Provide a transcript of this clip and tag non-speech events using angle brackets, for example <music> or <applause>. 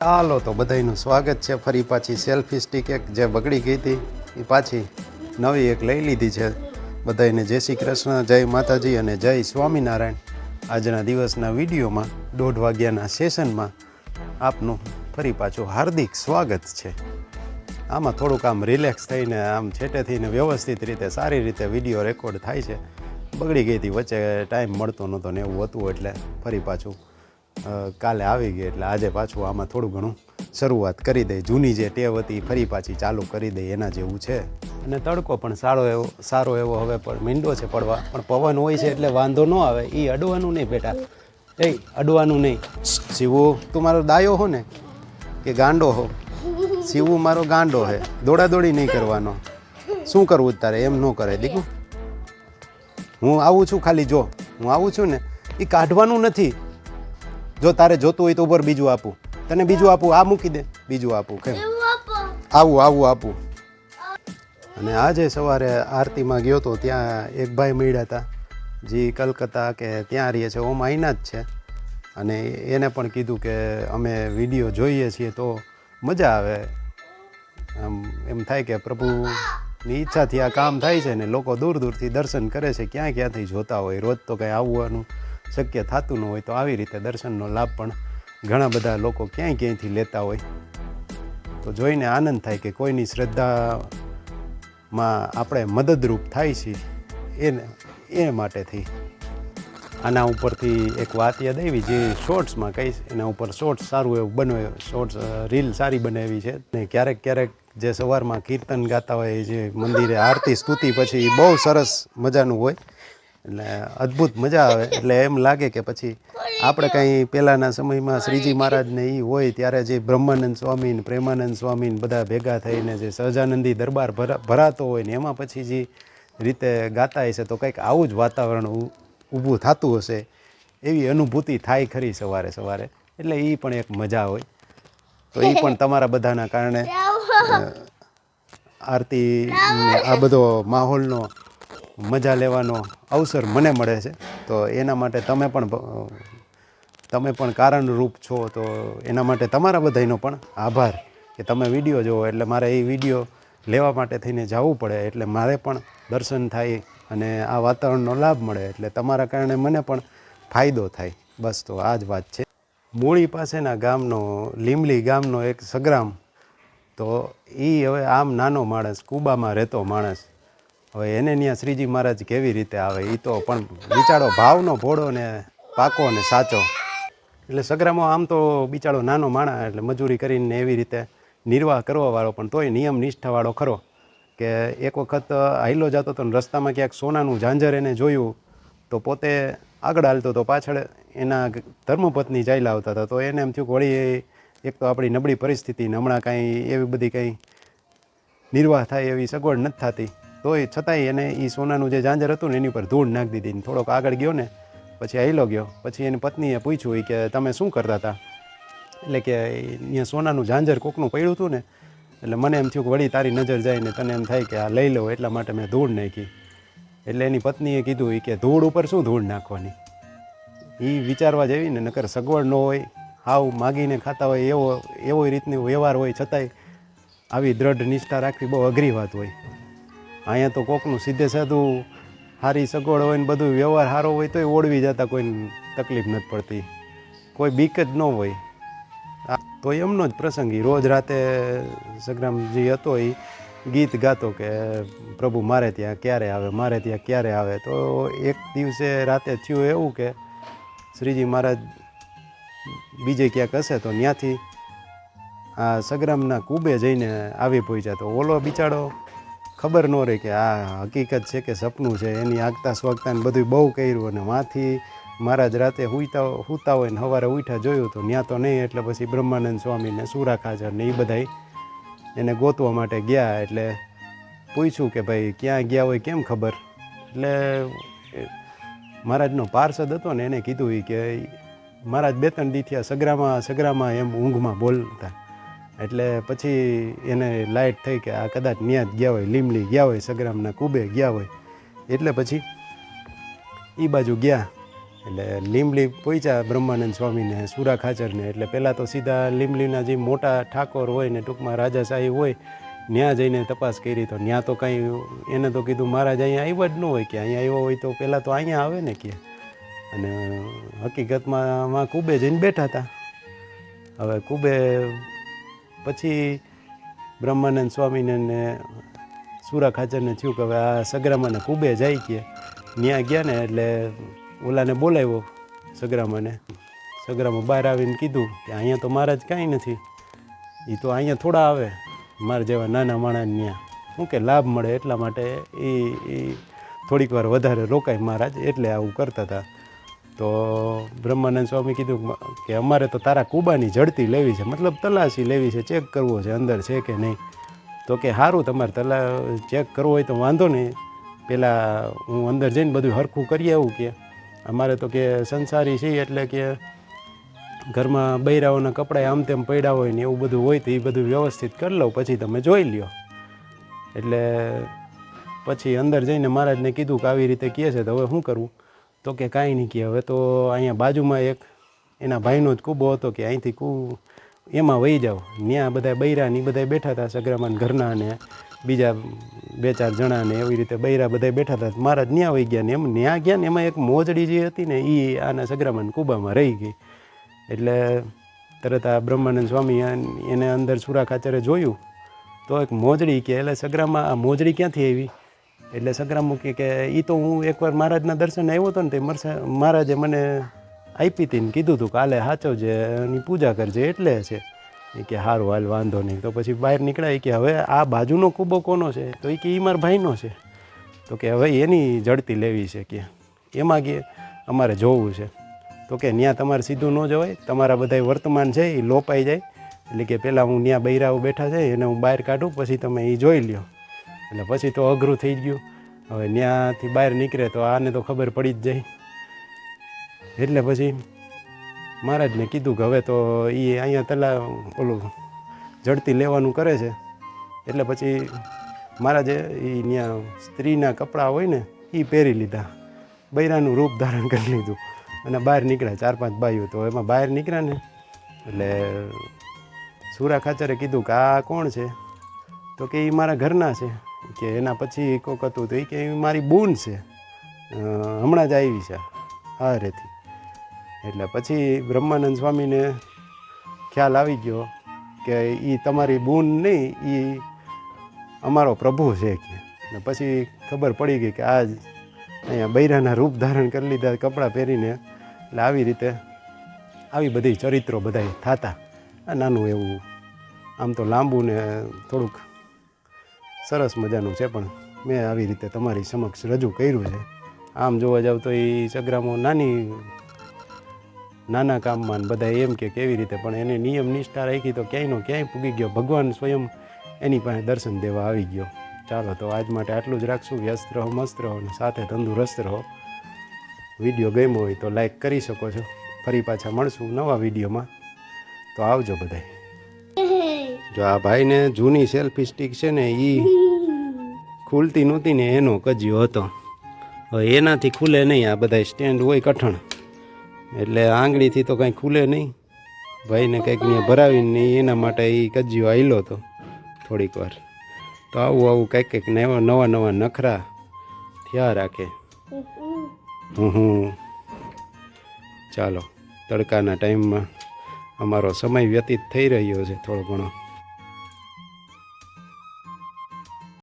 ચાલો તો બધાનું સ્વાગત છે. ફરી પાછી સેલ્ફી સ્ટિક એક જે બગડી ગઈ હતી, એ પાછી નવી એક લઈ લીધી છે. બધાને જય શ્રી કૃષ્ણ, જય માતાજી અને જય સ્વામિનારાયણ. આજના દિવસના વિડીયોમાં દોઢ વાગ્યાના સેશનમાં આપનું ફરી પાછું હાર્દિક સ્વાગત છે. આમાં થોડુંક આમ રિલેક્સ થઈને, આમ છેટે થઈને વ્યવસ્થિત રીતે, સારી રીતે વીડિયો રેકોર્ડ થાય છે. બગડી ગઈ હતી, વચ્ચે ટાઈમ મળતો નહોતો ને એવું હતું, એટલે ફરી પાછું કાલે આવી ગઈ એટલે આજે પાછું આમાં થોડું ઘણું શરૂઆત કરી દઈ જૂની જે ટેવ હતી ફરી પાછી ચાલુ કરી દઈ એના જેવું છે. અને તડકો પણ સારો એવો સારો એવો હવે પણ મીંડો છે પડવા. પણ પવન હોય છે એટલે વાંધો ન આવે. એ અડવાનું નહીં બેટા. એ અડવાનું નહીં. શિવું, તું મારો દાયો હો ને? કે ગાંડો હો? શિવું મારો ગાંડો હે. દોડાદોડી નહીં કરવાનો. શું કરવું તારે? એમ ન કરે. દીકું, હું આવું છું ખાલી જો. હું આવું છું ને. એ કાઢવાનું નથી. જો તારે જોતું હોય તો ઉપર બીજું આપું. તને બીજું આપું આ મૂકી દે. બીજું આપું કેમ? આવું આવું આપું. અને આજે સવારે આરતીમાં ગયો તો ત્યાં એક ભાઈ મળ્યા હતા. જે કલકત્તા કે ત્યાં રહીએ છે ઓમ અહીંના જ છે. અને એને પણ કીધું કે અમે વીડિયો જોઈએ છીએ તો મજા આવે. આમ એમ થાય કે પ્રભુની ઈચ્છાથી આ કામ થાય છે ને લોકો દૂર દૂરથી દર્શન કરે છે ક્યાં ક્યાંથી જોતા હોય રોજ તો કંઈ આવવાનું. શક્ય થતું ન હોય તો આવી રીતે દર્શનનો લાભ પણ ઘણા બધા લોકો ક્યાંય ક્યાંયથી લેતા હોય. તો જોઈને આનંદ થાય કે કોઈની શ્રદ્ધામાં આપણે મદદરૂપ થાય છે એને એ માટેથી આના ઉપરથી એક વાત યાદ આવી જે શોર્ટ્સમાં કહીશ, એના ઉપર શોર્ટ્સ સારું એવું બને, શોર્ટ્સ રીલ સારી બનાવી છે. ને ક્યારેક ક્યારેક જે સવારમાં કીર્તન ગાતા હોય જે મંદિરે આરતી, સ્તુતિ પછી એ બહુ સરસ મજાનું હોય. એટલે અદ્ભુત મજા આવે. એટલે એમ લાગે કે પછી આપણે કંઈ પહેલાંના સમયમાં શ્રીજી મહારાજને એ હોય ત્યારે જે બ્રહ્માનંદ સ્વામી ને પ્રેમાનંદ સ્વામી ને બધા ભેગા થઈને જે સહજાનંદી દરબાર ભરા ભરાતો હોય ને એમાં પછી જે રીતે ગાતા હશે તો કંઈક આવું જ વાતાવરણ ઊભું થતું હશે એવી અનુભૂતિ થાય ખરી સવારે સવારે. એટલે એ પણ એક મજા હોય. તો એ પણ તમારા બધાના કારણે <laughs> આરતી આ બધો માહોલનો મજા લેવાનો અવસર મને મળે છે. તો એના માટે તમે પણ તમે પણ કારણરૂપ છો. તો એના માટે તમારા બધાનો પણ આભાર કે તમે વીડિયો જુઓ એટલે મારે એ વીડિયો લેવા માટે થઈને જવું પડે. એટલે મારે પણ દર્શન થાય અને આ વાતાવરણનો લાભ મળે. એટલે તમારા કારણે મને પણ ફાયદો થાય. બસ તો આ જ વાત છે. મૂળી પાસેના ગામનો લીમલી ગામનો એક સગ્રામ. તો એ હવે આમ નાનો માણસ, કુબામાં રહેતો માણસ. હવે એને ત્યાં શ્રીજી મહારાજ કેવી રીતે આવે એ તો પણ બિચારો ભાવનો ભોળો ને પાકો ને સાચો. એટલે સગરામાં આમ તો બિચારો નાનો માણા એટલે મજૂરી કરીને એવી રીતે નિર્વાહ કરવાવાળો, પણ તોય નિયમ નિષ્ઠાવાળો ખરો કે એક વખત હાઈલો જતો હતો ને રસ્તામાં ક્યાંક સોનાનું ઝાંઝર એને જોયું, તો પોતે આગળ હાલતો તો પાછળ એના ધર્મપત્ની જાય આવતા હતા. તો એને એમ થયું કે વળી એક તો આપણી નબળી પરિસ્થિતિ હમણાં કાંઈ એવી બધી કંઈ નિર્વાહ થાય એવી સગવડ નથી થતી. તોય છતાંય એને એ સોનાનું જે ઝાંઝર હતું ને એની ઉપર ધૂળ નાખી દીધી ને થોડોક આગળ ગયો ને, પછી હેલો ગયો. પછી એની પત્નીએ પૂછ્યું કે, તમે શું કરતા હતા? એટલે કે અહીંયા સોનાનું ઝાંઝર કોકનું પડ્યું હતું ને, એટલે મને એમ થયું કે વળી તારી નજર જાય ને તને એમ થાય કે આ લઈ લો, એટલા માટે મેં ધૂળ નાખી. એટલે એની પત્નીએ કીધું કે, ધૂળ ઉપર શું ધૂળ નાખવાની? એ વિચારવા જેવી ને નકર સગવડ ન હોય, હાવ માગીને ખાતા હોય એવો એવો રીતનો વ્યવહાર હોય છતાંય આવી દ્રઢ નિષ્ઠા રાખવી બહુ અઘરી વાત હોય. અહીંયા તો કોકનું સીધે સાધું સારી સગવડ હોય ને બધું, વ્યવહાર સારો હોય તોય ઓળવી જતા કોઈને તકલીફ નથી પડતી. કોઈ બીક જ ન હોય. તો એમનો જ પ્રસંગ રોજ રાતે સંગ્રામજી હતો એ ગીત ગાતો કે પ્રભુ મારે ત્યાં ક્યારે આવે, મારે ત્યાં ક્યારે આવે. તો એક દિવસે રાતે થયું એવું કે શ્રીજી મહારાજ બીજે ક્યાંક હશે તો ત્યાંથી આ સંગ્રામના કુબે જઈને આવી પહોંચ્યા. તો ઓલો બિચારો ખબર ન રહી કે આ હકીકત છે કે સપનું છે. એની આગતા સ્વાગતા ને બધું બહુ કર્યું અને માથી મહારાજ રાતે હુઈતા હુતા હોય ને સવારે ઉઠ્યા જોયું તો ત્યાં તો નહીં, એટલે પછી બ્રહ્માનંદ સ્વામીને સુરા ખાચર ને એ બધાય એને ગોતવા માટે ગયા. એટલે પૂછ્યું કે ભાઈ, ક્યાં ગયા હોય કેમ ખબર? એટલે મહારાજનો પાર્ષદ હતો ને એને કીધું કે, મહારાજ, બે ત્રણ દીથી થયા સગરામાં સગરામાં એમ ઊંઘમાં બોલતા. એટલે પછી એને લાઇટ થઈ કે આ કદાચ ત્યાં જ ગયા હોય લીમલી ગયા હોય, સગરામના કુબે ગયા હોય, એટલે પછી એ બાજુ ગયા. એટલે લીમલી પહોંચ્યા બ્રહ્માનંદ સ્વામીને, સુરા ખાચરને, એટલે પહેલાં તો સીધા લીમલીના જે મોટા ઠાકોર હોય ને ટૂંકમાં રાજાશાહી હોય ત્યાં જઈને તપાસ કરી તો ત્યાં તો કાંઈ એને તો કીધું મહારાજ અહીંયા આવ્યા જ ન હોય કે અહીંયા આવ્યો હોય તો પહેલાં તો અહીંયા આવે ને કે. અને હકીકતમાં કુબે જઈને બેઠા હતા. હવે કુબે પછી બ્રહ્માનંદ સ્વામીને ને સુરા ખાચરને થયું કે હવે આ સગરામાને કુબે જાય કે ત્યાં ગયા ને એટલે ઓલાને બોલાવ્યો સગરામાને. સગરામાં બહાર આવીને કીધું કે અહીંયા તો મહારાજ કાંઈ નથી એ તો અહીંયા થોડા આવે, મારા જેવા નાના માણસને ત્યાં શું કે લાભ મળે એટલા માટે એ એ થોડીક વાર વધારે રોકાય મહારાજ એટલે આવું કરતા હતા. તો બ્રહ્માનંદ સ્વામી કીધું કે અમારે તો તારા કુબાની જડતી લેવી છે, મતલબ તલાશી લેવી છે, ચેક કરવો છે અંદર છે કે નહીં? તો કે સારું તમારે તલા, ચેક કરવો હોય તો વાંધો નહીં. પહેલાં હું અંદર જઈને બધું હરખું કરી આવું કે અમારે તો કે સંસારી છે એટલે કે ઘરમાં બૈરાઓના કપડાં આમ તેમ પડ્યા હોય ને એવું બધું હોય તો એ બધું વ્યવસ્થિત કરી લઉં, પછી તમે જોઈ લ્યો. એટલે પછી અંદર જઈને મહારાજને કીધું કે આવી રીતે કહે છે તો હવે શું કરવું તો કે કાંઈ નહીં કહે હવે તો અહીંયા બાજુમાં એક એના ભાઈનો જ કૂબો હતો કે અહીંથી કૂ એમાં વહી જાઓ. ત્યાં બધા બૈરા ને બધા બેઠા હતા સગરામાન ઘરના ને બીજા બે ચાર જણા ને એવી રીતે બૈરા બધા બેઠા હતા મારા ત્યાં વહી ગયા ને એમ ત્યાં ગયા ને એમાં એક મોજડી જે હતી ને એ આના સગરામાન કૂબામાં રહી ગઈ. એટલે તરત આ બ્રહ્માનંદ સ્વામી એને અંદર સુરા ખાચરે જોયું તો એક મોજડી કે એટલે સગરામાં આ મોજડી ક્યાંથી આવી? એટલે સંક્રામુખી કે એ તો હું એકવાર મહારાજના દર્શને આવ્યો હતો ને તે મહારાજે મને આપી હતી ને કીધું હતું કાલે સાચો સાચવજે એની પૂજા કરજે, એટલે છે. એ કે સારું હાલ વાંધો નહીં. તો પછી બહાર નીકળ્યા કે હવે આ બાજુનો કૂબો કોનો છે? તો એ કે એ મારા ભાઈનો છે. તો કે હવે એની જડતી લેવી છે કે એમાં કે અમારે જોવું છે. તો કે ત્યાં તમારે સીધું ન જવાય, તમારા બધા વર્તમાન છે એ લોપાઈ જાય. એટલે કે પહેલાં હું ત્યાં બૈરાઓ બેઠા છે, એને હું બહાર કાઢું, પછી તમે એ જોઈ લ્યો. એટલે પછી તો અઘરું થઈ ગયું. હવે ત્યાંથી બહાર નીકળે તો આને તો ખબર પડી જ જાય. એટલે પછી મહારાજને કીધું કે હવે તો એ અહીંયા તલા ઓલું જડતી લેવાનું કરે છે. એટલે પછી મહારાજે એ ત્યાં સ્ત્રીના કપડાં હોય ને એ પહેરી લીધા. બૈરાનું રૂપ ધારણ કરી લીધું. અને બહાર નીકળ્યા ચાર પાંચ બાઈઓ તો એમાં બહાર નીકળ્યા ને. એટલે સુરા ખાચરે કીધું કે આ કોણ છે? તો કે એ મારા ઘરના છે. કે એના પછી કોક હતું તો એ કે મારી બૂન છે. હમણાં જ આવી છે. હારેથી. એટલે પછી બ્રહ્માનંદ સ્વામીને ખ્યાલ આવી ગયો કે એ તમારી બૂન નહીં એ અમારો પ્રભુ છે કે. ને પછી ખબર પડી ગઈ કે આ જ અહીંયા બૈરાના રૂપ ધારણ કરી લીધા કપડાં પહેરીને. એટલે આવી રીતે આવી બધી ચરિત્રો બધા થતા. આ નાનું એવું, આમ તો લાંબુ ને થોડુંક સરસ મજાનું છે પણ મેં આવી રીતે તમારી સમક્ષ રજૂ કર્યું છે. આમ જોવા જાવ તો એ સગ્રામો નાની, નાના કામમાં ને બધા એમ કે કેવી રીતે, પણ એને નિયમ નિષ્ઠા રાખી તો ક્યાંયનો ક્યાંય પૂગી ગયો. ભગવાન સ્વયં એની પાસે દર્શન દેવા આવી ગયો. ચાલો તો આજ માટે આટલું જ રાખશું. વ્યસ્ત રહો, મસ્ત રહો અને સાથે તંદુરસ્ત રહો. વીડિયો ગમ્યો હોય તો લાઈક કરી શકો છો. ફરી પાછા મળશું નવા વિડીયોમાં. તો આવજો બધાય. જો આ ભાઈને જૂની સેલ્ફી સ્ટિક છે ને એ ખુલતી નહોતી ને એનો કજિયો હતો. હવે એનાથી ખુલે નહીં, આ બધા સ્ટેન્ડ હોય કઠણ. એટલે આંગળીથી તો કાંઈ ખુલે નહીં. ભાઈને કંઈક ને ભરાવીને નહીં એના માટે એ કજિયો આવેલો હતો થોડીક વાર. તો આવું આવું કંઈક કંઈક નવા નવા નવા નખરા થયા રાખે. હું ચાલો, તડકાના ટાઈમમાં અમારો સમય વ્યતીત થઈ રહ્યો છે થોડો ઘણો.